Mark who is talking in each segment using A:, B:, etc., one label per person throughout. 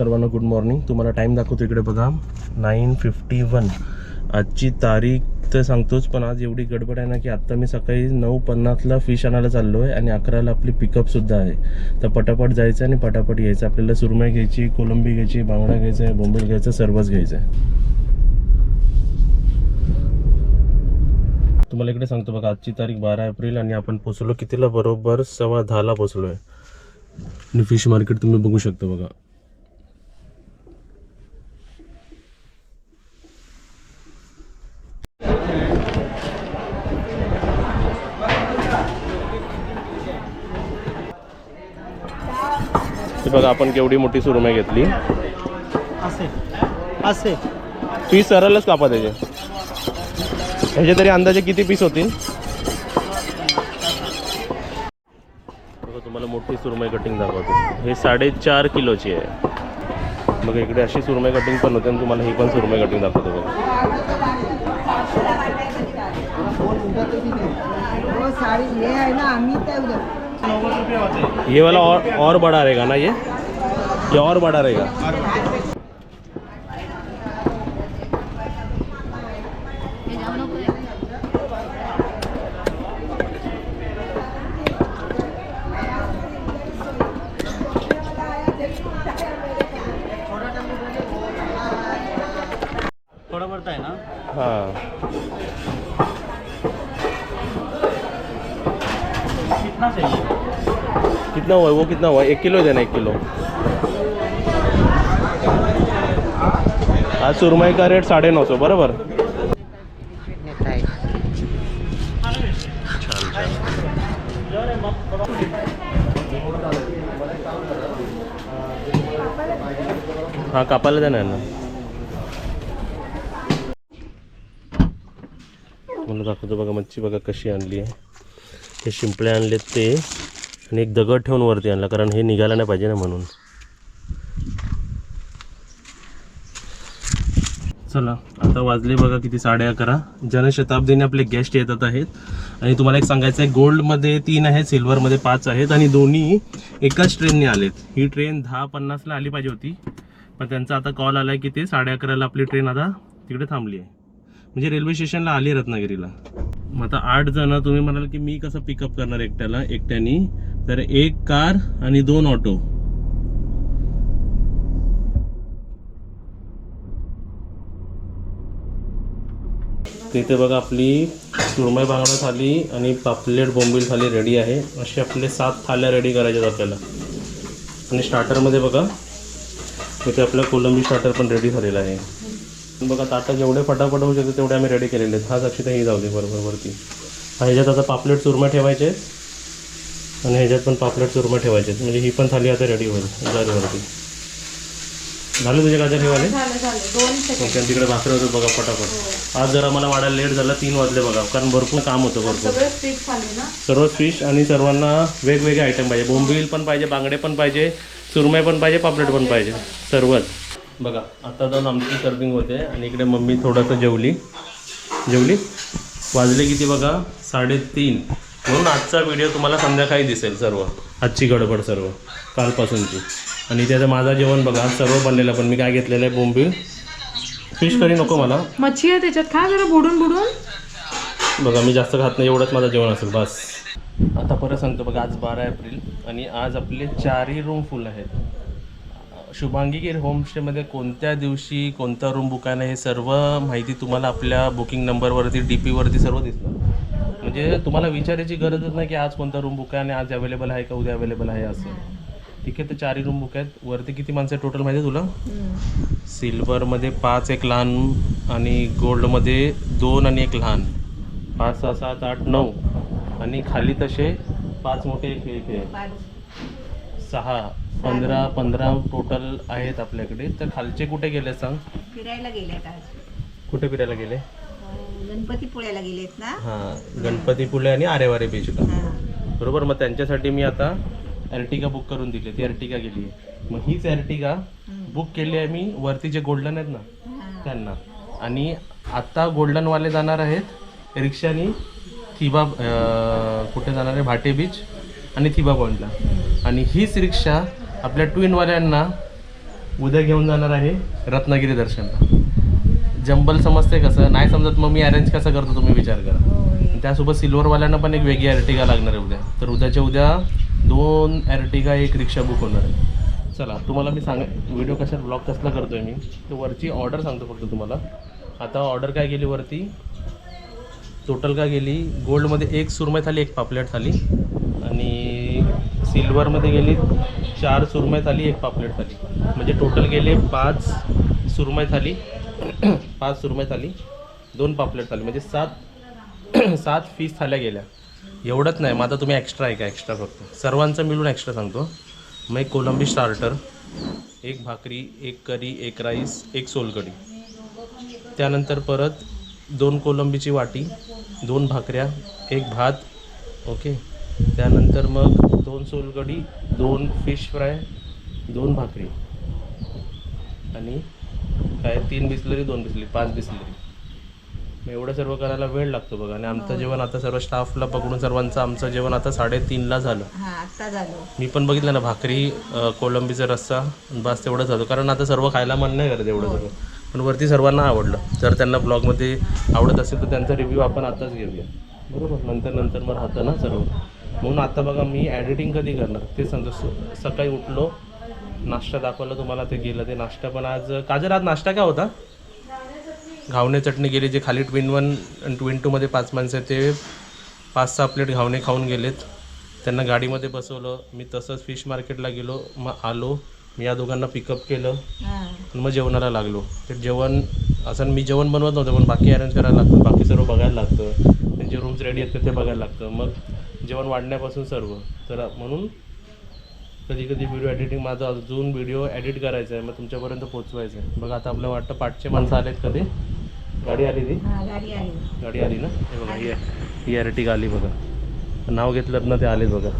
A: सर्वांना good morning तुम्हाला time दाखवतो इकडे बघा. नाईन फिफ्टी वन आजची तारीख तर सांगतोच पण आज एवढी गडबड आहे ना की आत्ता मी सकाळी नऊ पन्नासला फिश आणायला चाललो आहे आणि अकराला आपली पिकअपसुद्धा आहे. तर पटापट जायचं आणि पटापट यायचं. आपल्याला सुरमई घ्यायची कोलंबी घ्यायची बांगडा घ्यायचा आहे बोंबील घ्यायचं सर्वच घ्यायचं आहे. तुम्हाला इकडे सांगतो बघा आजची तारीख बारा एप्रिल आणि आपण पोचलो कितीला? बरोबर सव्वा दहाला पोचलो आहे आणि फिश मार्केट तुम्ही बघू शकता बघा. हे बघा आपण केवढी मोठी सुरमई घेतली.
B: असे असे.
A: पीस सरळच कापा त्याचे. ह्याचे तरी अंदाजे किती पीस होतील? बघा तुम्हाला मोठी सुरमई कटिंग दाखवतो. हे साडेचार किलोची आहे. बघा इकडे अशी सुरमई कटिंग पण होते आणि तुम्हाला ही पण सुरमई कटिंग दाखवतो बघा.
C: साड़ी है ना अमित है उधर
A: ये वाला और और बड़ा रहेगा ना ये? ये और बड़ा रहेगा।
B: थोड़ा पड़ता है ना?
A: हाँ।
B: कितना चाहिए
A: कितना हुआ है वो कितना हुआ है? एक किलो देना एक किलो। आज सुरमई का रेट साढ़े नौ सौ बरोबर? छान हा कापायला द्या ना। मला दाखवतो बघा मच्छी बघा कशी आणली आहे हे शिंपले आणलेत ते आणि एक दगड ठेवून वरती आणला कारण हे निघायला नाही पाहिजे ना म्हणून. चला आता वाजले बघा किती साडे अकरा. जनशताब्दीने आपले गेस्ट येतात आहेत. आणि तुम्हाला एक सांगायचं आहे गोल्डमध्ये तीन आहेत सिल्वरमध्ये पाच आहेत आणि दोन्ही एकाच ट्रेनने आलेत. ही ट्रेन दहा पन्नासला आली पाहिजे होती पण त्यांचा आता कॉल आला आहे की ते साडे अकराला आपली ट्रेन आता तिकडे थांबली आहे. म्हणजे रेल्वे स्टेशनला आली रत्नागिरीला. मग आता आठ जण तुम्ही म्हणाल की मी कसं पिकअप करणार एकट्याला एकट्यानी? तर एक कार आणि दोन ऑटो तिथे बघा आपली सुरमई बांगडा थाली आणि पापलेट बोंबील थाली रेडी आहे. असे आपले सात थाल्या रेडी करायच्यात आपल्याला. आणि स्टार्टरमध्ये बघा तिथे आपला कोलंबी स्टार्टर पण रेडी झालेला आहे. बघा ताटं जेवढे फटाफट होऊ शकते तेवढे आम्ही रेडी केलेले आहेत. हा अक्षता ही जाऊ दे बरोबर वरती. हा ह्याच्यात आता पापलेट चुरमा ठेवायचे आहेत. आणि ह्याच्यात पण पापलेट चुरमा ठेवायचे आहेत. म्हणजे ही पण थाली आता रेडी होईल. झाली वरती. झालं तुझे गाजर ठेवाले ओके आणि तिकडे भाकरी होतं बघा फटाफट आज जरा मला वाढायला लेट झाला तीन वाजले बघा कारण भरपूर काम होतं भरपूर. सर्व फिश आणि सर्वांना वेगवेगळे आयटम पाहिजे. बोंबील पण पाहिजे बांगडे पण पाहिजे सुरमई पण पाहिजे पापलेट पण पाहिजे. सर्वच. बघा आता जाऊन आमची सर्विंग होते आणि इकडे मम्मी थोडंसं जेवली. जेवली? वाजले किती बघा? साडेतीन. म्हणून आजचा व्हिडिओ तुम्हाला संध्याकाळी दिसेल सर्व. आजची गडबड सर्व. कालपासूनची. आणि त्याचं माझं जेवण बघा सर्व बनलेलं पण मी काय घेतलेलं आहे बोंबील? फिश करी नको मला.
D: मच्छी आहे त्याच्यात. खा जरा बुडून बुडून.
A: बघा मी जास्त खात नाही एवढंच माझं जेवण असेल बस. आता परत सांगतो बघा आज बारा एप्रिल आणि आज आपले चारही रूम फुल आहेत. शुभांगी गिर होमस्टेमध्ये कोणत्या दिवशी कोणता रूम बुक आहे? ना हे सर्व माहिती तुम्हाला आपल्या बुकिंग नंबरवरती डी पीवरती सर्व दिसतं म्हणजे तुम्हाला विचारायची गरजच नाही की आज कोणता रूम बुक आहे आणि आज अवेलेबल आहे का उद्या अवेलेबल आहे असं. ठीक आहे तर चारही रूम बुक आहेत. वरती किती माणसं टोटल माहिती आहे तुला? सिल्वरमध्ये पाच एक लहान आणि गोल्डमध्ये दोन आणि एक लहान. पाच सहा सात आठ नऊ. आणि खाली तसे पाच मोठे एक आहेत सहा पंधरा पंधरा टोटल आहेत आपल्याकडे. तर खालचे कुठे गेले सांग?
C: फिरायला गेलेत आज.
A: कुठे फिरायला गेले?
C: अं, गणपतीपुळ्याला गेलेत ना?
A: हां गणपतीपुळे आणि आरेवारे बीचला
C: हा.
A: बरोबर मग त्यांच्यासाठी मी आता एर्टिगा बुक करून दिली. ती एर्टिगा गेली आहे. मग हीच एर्टिगा बुक केली आहे मी. वरती जे गोल्डन आहेत ना
C: हा.
A: त्यांना. आणि आता गोल्डनवाले जाणार आहेत रिक्षानी थिबा अं, कुठे जाणार आहे? भाटे बीच आणि थिबा पॉईंटला आणि हीच रिक्षा आपल्या ट्विनवाल्यांना उद्या घेऊन जाणार आहे रत्नागिरी दर्शनला. जंबल समजते कसं? नाही समजत मग मी अरेंज कसं करतो तुम्ही विचार करा. त्यासोबत सिल्वरवाल्यांना पण एक वेगळी ॲर्टिगा लागणार आहे उद्या. तर उद्याच्या उद्या दोन ॲर्टिगा एक रिक्षा बुक होणार आहे. चला तुम्हाला मी सांगा व्हिडिओ कशा ब्लॉग कसला करतोय मी? तर वरची ऑर्डर सांगतो फक्त तुम्हाला. आता ऑर्डर काय गेली वरती? टोटल काय गेली? गोल्डमध्ये एक सुरमई थाली एक पापलेट थाली. सिल्वरमध्ये गेली चार सुरमय थाली एक पापलेट थाली म्हणजे टोटल गेले पाच सुरमय थाली पाच सुरमय थाली दोन पापलेट थाली म्हणजे सात सात फीस थाल्या गेल्या. एवढंच नाही मग आता तुम्ही एक्स्ट्रा ऐका एक्स्ट्रा फक्त? सर्वांचं मिळून एक्स्ट्रा सांगतो. मग एक कोलंबी स्टार्टर एक भाकरी एक करी एक राईस एक सोलकढी. त्यानंतर परत दोन कोलंबीची वाटी दोन भाकऱ्या एक भात ओके त्यानंतर मग दोन सोलकढी दोन फिश फ्राय दोन भाकरी. आणि काय तीन बिसलरी दोन बिसलरी पाच बिसलरी. मग एवढं सर्व करायला वेळ लागतो बघा. आणि आमचं जेवण आता सर्व स्टाफला पकडून सर्वांचं आमचं जेवण आता साडेतीनला झालं.
C: हा झालं.
A: मी पण बघितलं ना भाकरी कोलंबीचा रस्सा बस तेवढंच होतं कारण आता सर्व खायला मन नाही करत एवढं सगळं. पण वरती सर्वांना आवडलं. जर त्यांना ब्लॉगमध्ये आवडत असेल तर त्यांचा रिव्ह्यू आपण आताच घेऊया. बरोबर? नंतर नंतर मग राहतं ना सर्व. म्हणून आता बघा मी ॲडिटिंग कधी करणार? ते सांगतो स- सकाळी उठलो नाश्ता दाखवलं तुम्हाला ते गेलं ते नाश्ता पण आज काजल आज नाश्ता काय होता? घावणे चटणी गेली जे खाली ट्विन वन आणि ट्विन टूमध्ये पाच माणसं आहेत ते पाच सहा प्लेट घावणे खाऊन गेलेत. त्यांना गाडीमध्ये बसवलं. मी तसंच फिश मार्केटला गेलो मग आलो. मी या दोघांना पिकअप केलं. मग जेवणाला लागलो. ते जेवण असं मी जेवण बनवत नव्हतं पण बाकी अरेंज करायला लागतं. बाकी सर्व बघायला लागतं. त्यांचे रूम्स रेडी आहेत ते बघायला लागतं. मग जेवण वाढण्यापासून सर्व. तर म्हणून कधी कधी व्हिडिओ एडिटिंग माझा अजून व्हिडिओ एडिट करायचा आहे मग तुमच्यापर्यंत पोहोचवायचं आहे. बघा आता आपल्याला वाटतं पाठचे माणसं आलेत कधी? गाडी आली ती?
C: गाडी आली.
A: ना? हे बघा ही ही ॲर्टिगा आली बघा. नाव घेतलं ना ते आलेत बघा.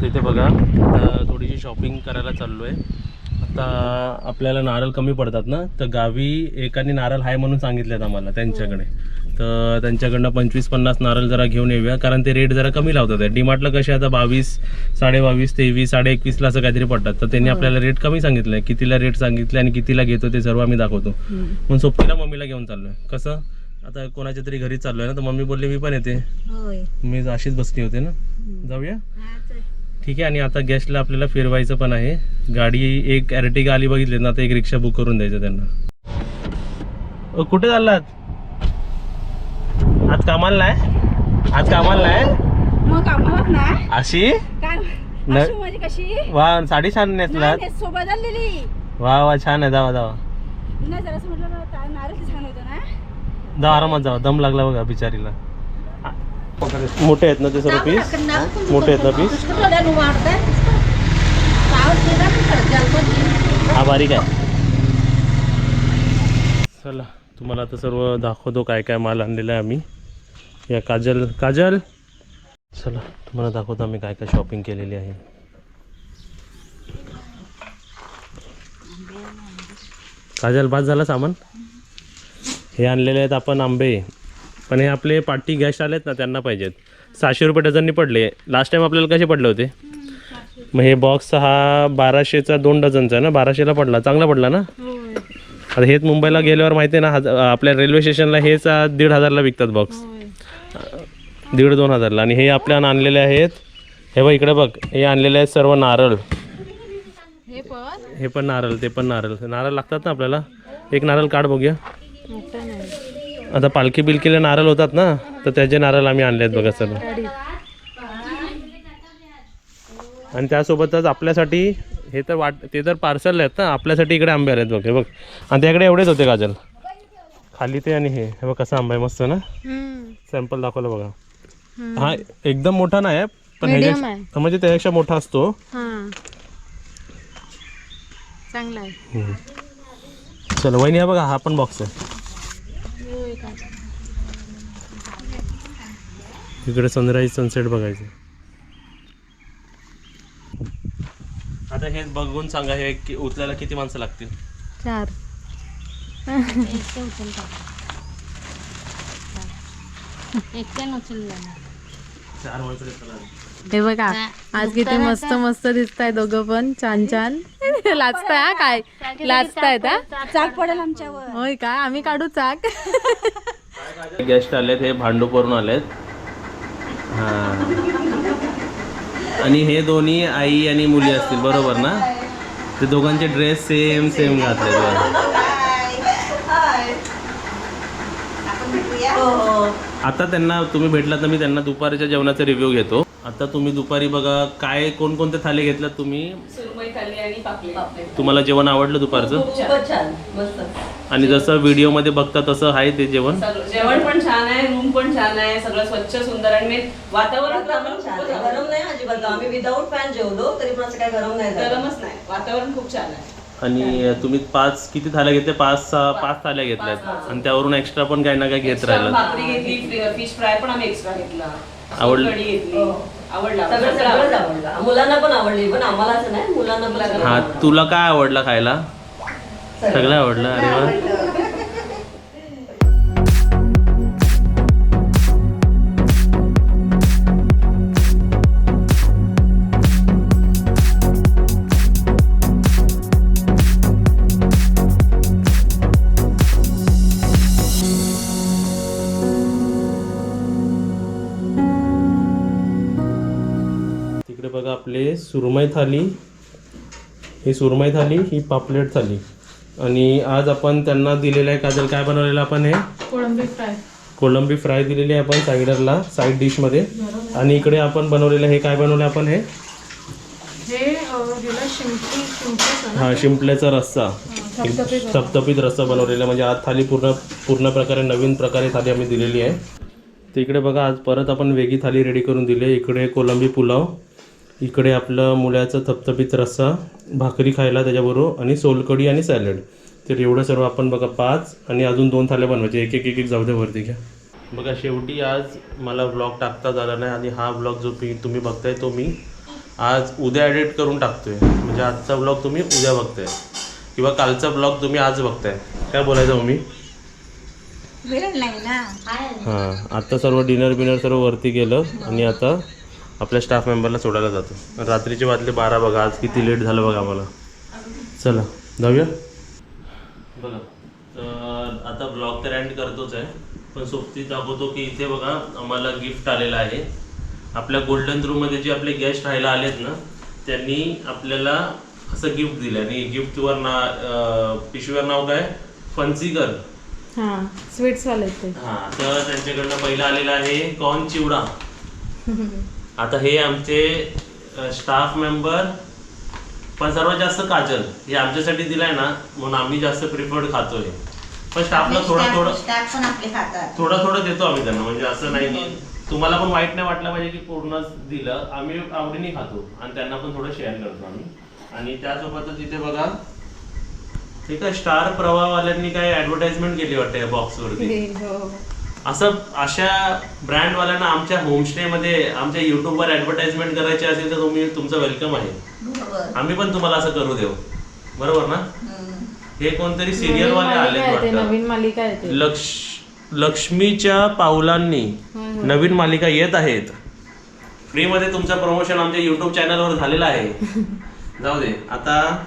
A: तर इथे बघा थोडीशी शॉपिंग करायला चाललो आहे आता आपल्याला नारळ कमी पडतात ना तर गावी एकाने नारळ आहे म्हणून सांगितलेत आम्हाला त्यांच्याकडे. तर त्यांच्याकडनं पंचवीस पन्नास नारळ जरा घेऊन येऊया कारण ते रेट जरा कमी लावतात. डीमार्टला कसे आता बावीस साडे बावीस तेवीस साडे एकवीसला असं काहीतरी पडतात. तर त्यांनी आपल्याला रेट कमी सांगितलं आहे कितीला रेट सांगितले आणि कितीला घेतो ते सर्व आम्ही दाखवतो. मग सोबतीला मम्मीला घेऊन चाललोय. कसं? आता कोणाच्या तरी घरी चाललोय ना तर मम्मी बोलली मी पण येते. मी अशीच बसली होते ना. जाऊया. ठीक आहे आणि आता गेस्टला आपल्याला फिरवायचं पण आहे. गाडी एक ॲर्टिगा आली बघितली ना आता एक रिक्षा बुक करून द्यायचं त्यांना. कुठे चाललात? आज कामाला नाही? आज कामाला नाही? अशी? वा साडी छान
D: बदललेली
A: वा वा छान आहे जावा जावा.
D: नाही जरा म्हटलं ना, काय नारळ छान होतं ना.
A: जा आरामात जावा. दम लागला बघा बिचारीला. मोठे आहेत ना ते सर्व पीस मोठे आहेत ना पीस हा बारीक आहे. चला तुम्हाला आता सर्व दाखवतो काय काय माल आणलेला आहे आम्ही. या काजल काजल. चला तुम्हाला दाखवतो आम्ही काय काय शॉपिंग केलेली आहे. काजल बाद झाला सामान? हे आणलेले आहेत आपण आंबे. पण हे आपले पार्टी गॅस्ट आलेत ना त्यांना पाहिजेत. सहाशे रुपये डझननी पडले. लास्ट टाइम आपल्याला कसे पडले होते? मग हे बॉक्स हा बाराशेचा दोन डझनचा आहे ना? बाराशेला पडला. चांगला पडला ना? आता हेच मुंबईला गेल्यावर माहिती आहे ना हज आपल्या रेल्वे स्टेशनला हेच दीड हजारला विकतात बॉक्स दीड दोन हजारला. आणि हे आपल्या आणलेले आहेत. हे बघ इकडे बघ. हे आणलेले आहेत सर्व नारळ.
D: हे पण?
A: हे पण नारळ ते पण नारळ. नारळ लागतात ना आपल्याला? एक नारळ काढ बघूया. आता पालखी बिलकीला नारळ होतात ना तर त्याचे नारळ आम्ही आणले आहेत बघा सर्व. आणि त्यासोबतच आपल्यासाठी हे तर वाट ते तर पार्सल आहेत ना आपल्यासाठी इकडे आंबे आले आहेत बघ हे बघ. आणि त्याकडे एवढेच होते काजल. खाली ते आणि हे हे बघ कसा आंबा आहे मस्त ना? सॅम्पल दाखवलं बघा. हा एकदम मोठा नाही आहे पण ह्याच्या. म्हणजे त्यापेक्षा मोठा असतो.
D: हां. चांगला.
A: चला वहिनी हा बघा हा पण बॉक्स आहे. इकडे सनराईज सनसेट बघायचं. आता हे बघून सांगा हे कि- उचलायला किती माणसं लागतील?
D: चार.
A: चार माणसं लागतील.
D: हे बघा आज किती मस्त मस्त दिसत आहे दोघं पण छान छान. लाचताय हा? काय? लाचतायत हा?
C: चाक पडेल आमच्यावर.
D: होय काय आम्ही काढू चाक.
A: गेस्ट आलेत हे भांडूपवरून आलेत. हा. आणि हे दोन्ही आई आणि मुली असतील बरोबर ना? ते दोघांचे ड्रेस सेम सेम घातले आता त्यांना तुम्ही भेटला तर मी त्यांना दुपारच्या जेवणाचा रिव्ह्यू घेतो. आता तुम्ही दुपारी बघा काय कोणकोणते थाली घेतलात तुम्ही? तुम्हाला जेवण आवडलं दुपारचं?
E: खूपच छान. मस्त.
A: आणि जसं व्हिडिओमध्ये बघता तसं आहे ते जेवण?
E: सगळं जेवण पण छान आहे रूम पण छान आहे सगळं स्वच्छ सुंदर आणि वातावरण तर आम्हाला
C: छान
E: खूपच
C: आहे.
E: आवडलं.
C: गरम नाही अजिबात. आम्ही विदाऊट फॅन जेवलो तरी पण असं काय गरम नाही झालं.
E: गरमच नाही. वातावरण खूप छान आहे.
A: आणि तुम्ही पाच किती थाल्या घेतल्या? पाच सहा पाच. थाल्या घेतल्यात. आणि त्यावरून एक्स्ट्रा पण काही ना काही घेत
E: Extra
A: राहिलं.
E: भाकरी घेतली फिश फ्राय पण आम्ही एक्स्ट्रा घेतला.
A: आवडलं?
E: कढी घेतली. आवडला.
C: सगळं सगळंच आवडलं. मुलांना पण आवडली पण आम्हाला असं नाही. मुलांना पण सगळं
A: हा. तुला काय आवडलं खायला? सगळं. आवडलं? अरे वा. आपले सुरमई थाली ही सुरमई थाली ही पापलेट थाली. आणि आज आपण त्यांना दिलेलं आहे काजल काय बनवलेलं आपण हे?
D: कोळंबी फ्राय.
A: कोलंबी फ्राय दिलेली आहे आपण साईडरला साईड डिशमध्ये. आणि इकडे आपण बनवलेलं हे काय बनवलं आपण हे?
D: हे
A: हा शिंपल्याचा रस्सा. थपथपीत रस्सा बनवलेला म्हणजे आज थाली पूर्ण पूर्ण प्रकारे नवीन प्रकारे थाली आम्ही दिलेली आहे. तर इकडे बघा आज परत आपण वेगळी थाली रेडी करून दिली इकडे कोलंबी पुलाव. इकडे आपलं मुळ्याचं थपथपीत रस्सा भाकरी खायला त्याच्याबरोबर आणि सोलकढी आणि सॅलड. तर एवढं सर्व आपण बघा पाच आणि अजून दोन थाल्या बनवायचे. एक एक एक एक जाऊ दे वरती घ्या. बघा शेवटी आज मला ब्लॉग टाकता झाला नाही आणि हा ब्लॉग जो मी तुम्ही बघताय तो मी आज उद्या एडिट करून टाकतोय. म्हणजे आजचा ब्लॉग तुम्ही उद्या बघताय. किंवा कालचा ब्लॉग तुम्ही आज बघताय. काय बोलायचं मम्मी? हां आता सर्व डिनर बिनर सर्व वरती गेलं आणि आता आपल्या स्टाफ मेंबरला सोडायला जातो. रात्रीचे वाजले बारा बघा आज किती लेट झालं बघा आम्हाला. चला जाऊया? बघा तर आता ब्लॉग तर एंड करतोच आहे. पण सोबती दाखवतो की इथे बघा आम्हाला गिफ्ट आलेलं आहे. आपल्या गोल्डन रूममध्ये जे आपले गेस्ट राहायला आलेत ना त्यांनी आपल्याला असं गिफ्ट दिलं. आणि गिफ्टवर ना पिशवीवर नाव काय? फन्सीकर
D: हा स्वीट्स वाले
A: हा तर त्यांच्याकडनं पहिलं आलेलं आहे कॉर्न चिवडा. आता हे आमचे स्टाफ मेंबर पण सर्वात जास्त काजल हे आमच्यासाठी दिलाय ना म्हणून आम्ही जास्त प्रिफर्ड खातोय. पण स्टाफला थोडं थोडं
C: स्टाफ पण आपले खातात.
A: थोडं थोडं देतो आम्ही त्यांना म्हणजे असं नाही की तुम्हाला पण वाईट नाही वाटलं पाहिजे की पूर्णच दिलं आम्ही आवडीने खातो आणि त्यांना पण थोडं शेअर करतो आम्ही. आणि त्यासोबतच इथे बघा ते काय स्टार प्रवाहवाल्यांनी काय ऍडव्हर्टाइजमेंट केली वाटते या बॉक्सवरती असं अशा ब्रँडवाल्यांना आमच्या होमस्टे मध्ये आमच्या युट्यूबवर ऍडव्हर्टाइजमेंट करायची असेल तर तुम्ही तुमचं वेलकम आहे. आम्ही पण तुम्हाला असं करू देऊ. बरोबर ना? हे कोणतरी सिरियल वाले आले लक्ष लक्ष्मीच्या पावलांनी नवीन मालिका येत आहेत. फ्रीमध्ये तुमचं प्रमोशन आमच्या युट्यूब चॅनलवर झालेलं आहे. जाऊ दे. आता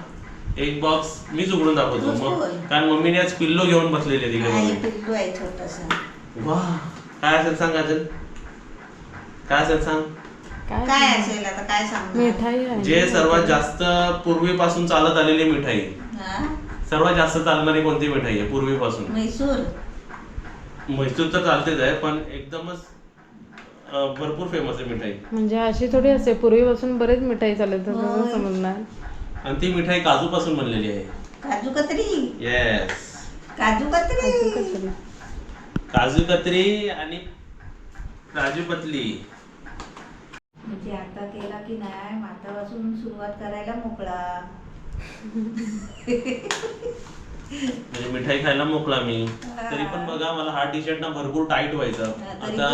A: एक बॉक्स मीच उघडून दाखवतो. मग कारण मम्मीने आज पिल्लो घेऊन बसलेली आहे तिकडे वा. काय असेल सांग अजून काय असेल सांग?
D: काय
C: काय असेल? आता? काय सांगू?
D: मिठाई आहे.
A: जे सर्वात जास्त पूर्वीपासून चालत आलेली मिठाई.
C: हा?
A: सर्वात जास्त चालणारी कोणती मिठाई आहे पूर्वीपासून?
C: म्हैसूर.
A: म्हैसूर तर चालतेच आहे पण एकदमच अं, भरपूर फेमस आहे मिठाई.
D: म्हणजे अशी थोडी असते पूर्वीपासून बरेच मिठाई चालत होतं, कसं समजणार.
A: आणि ती मिठाई काजू पासून बनलेली आहे.
C: काजू कतरी
A: येस
C: काजू कतरी
A: काजू कतरी आणि काजू पतली.
C: म्हणजे आता केला की नाही? मातापासून सुरुवात करायला मोकळा.
A: म्हणजे मिठाई खायला मोकळा मी. तरी पण बघा मला हा टी शर्ट ना भरपूर टाईट व्हायचा.
C: हा, तरी
A: आता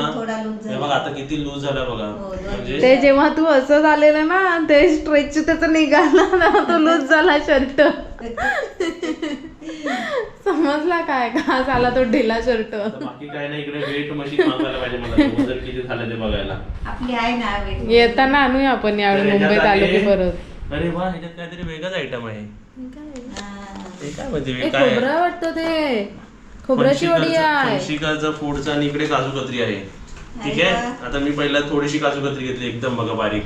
A: हे. बघा आता किती लूज झाला बघा.
C: हो,
A: म्हणजे
D: ते जेव्हा तू असं झालेलं ना ते स्ट्रेच त्याचं निघाला ना तो लूज झाला शर्ट. समजला काय? का झाला तो ढिला शर्ट.
A: बाकी काय नाही इकडे वेट मशीन मागवायला पाहिजे मला. वजन किती झालं ते बघायला.
C: आपली आहे ना वेगळी.
D: येताना आणूया आपण यावेळी मुंबईत आलो की परत.
A: अरे वा ह्याच्यात काहीतरी वेगळाच आयटम आहे.
C: हा.
A: हे काय म्हणजे
D: ए,
A: काय
D: खोबरं वाटतं ते. खोबऱ्याची वडी आहे.
A: फणशिकाचं फूडचं आणि इकडे काजू कतरी आहे. ठीक आहे?
C: अरे
A: आता मी पहिला थोडीशी काजू कतरी घेतली एकदम बघा बारीक.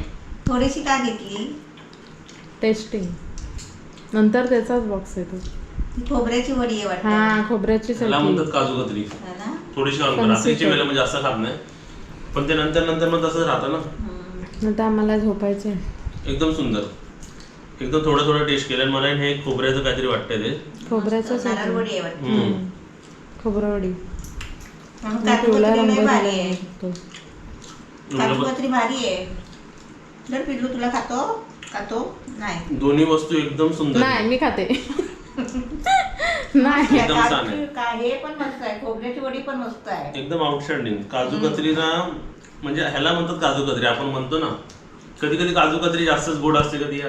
C: थोडीशी का घेतली?
D: टेस्टिंग नंतर त्याचाच बॉक्स येतो.
C: ती खोबऱ्याची वडी आहे वाटतं.
D: हा खोबऱ्याची
A: त्याला म्हणतात काजू कतरी
C: हा ना?
A: थोडीशी घालून. रात्रीची वेळेला म्हणजे जास्त खात नाही. पण ते नंतर नंतर मग तसंच राहतं ना.
C: हम्म.
D: नंतर आम्हाला झोपायचे
A: एकदम सुंदर. एकदम थोडं थोडं टेस्ट केलं आणि मला हे खोबऱ्याचं काहीतरी वाटतंय ते.
D: खोबऱ्याचं
C: नारळ
D: चटणी.
C: वडी आहे वाटतं.
A: हम्म.
C: म्हणून काजू कतरी भारी आहे.
D: तो.
C: काजू कतरी भारी आहे. जर पिल्लू तुला खातो खातो. नाही.
A: दोन्ही वस्तू एकदम सुंदर.
D: नाही मी खाते. नाही
A: एकदम छान आहे.
C: काजू- का- हे पण मस्त आहे. खोबऱ्याची वडी पण मस्त आहे.
A: एकदम आउटस्टँडिंग काजू कतरीला म्हणजे ह्याला म्हणतात काजू कतरी आपण म्हणतो ना कधी कधी काजू कतरी जास्तच गोड असते कधी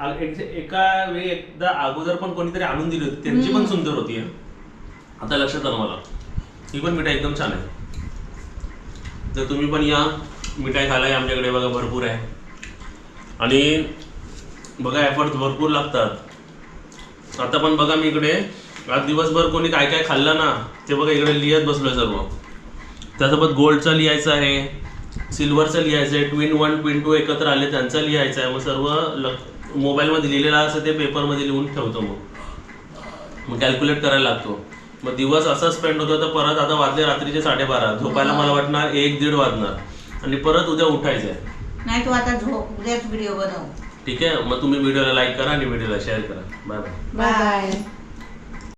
A: आ- एक- एका वेळी एकदा अगोदर पण कोणीतरी आणून दिली होती. त्यांची पण सुंदर होती. हं. आता लक्षात आलं मला. ही पण मिठाई एकदम छान आहे. तर तुम्ही पण या. मिठाई खायला आमच्याकडे बघा भरपूर आहे. आणि बघा एफर्ट भरपूर लागतात. आता पण बघा मी इकडे. आज दिवसभर कोणी काय काय खाल्लं ना ते बघा इकडे लिहित बसलोय सर्व. त्यासोबत गोल्डचं लिहायचं आहे सिल्वरचं लिहायचं आहे ट्विन वन ट्विन टू एकत्र आले त्यांचं लिहायचं आहे. मग सर्व ल मोबाईलमध्ये लिहिलेलं असं ते पेपरमध्ये लिहून ठेवतो मग. मग कॅल्क्युलेट करायला लागतो. मग दिवस असा स्पेंड होतो तर परत आता वाजले रात्रीचे साडेबारा. झोपायला मला वाटणार एक दीड वाजणार. आणि परत उद्या उठायचं आहे.
C: नाही तू आता झोप उद्याच व्हिडिओ बनव.
A: ठीक आहे? मग तुम्ही व्हिडिओला लाईक करा आणि व्हिडिओला शेअर करा. Bye
D: bye bye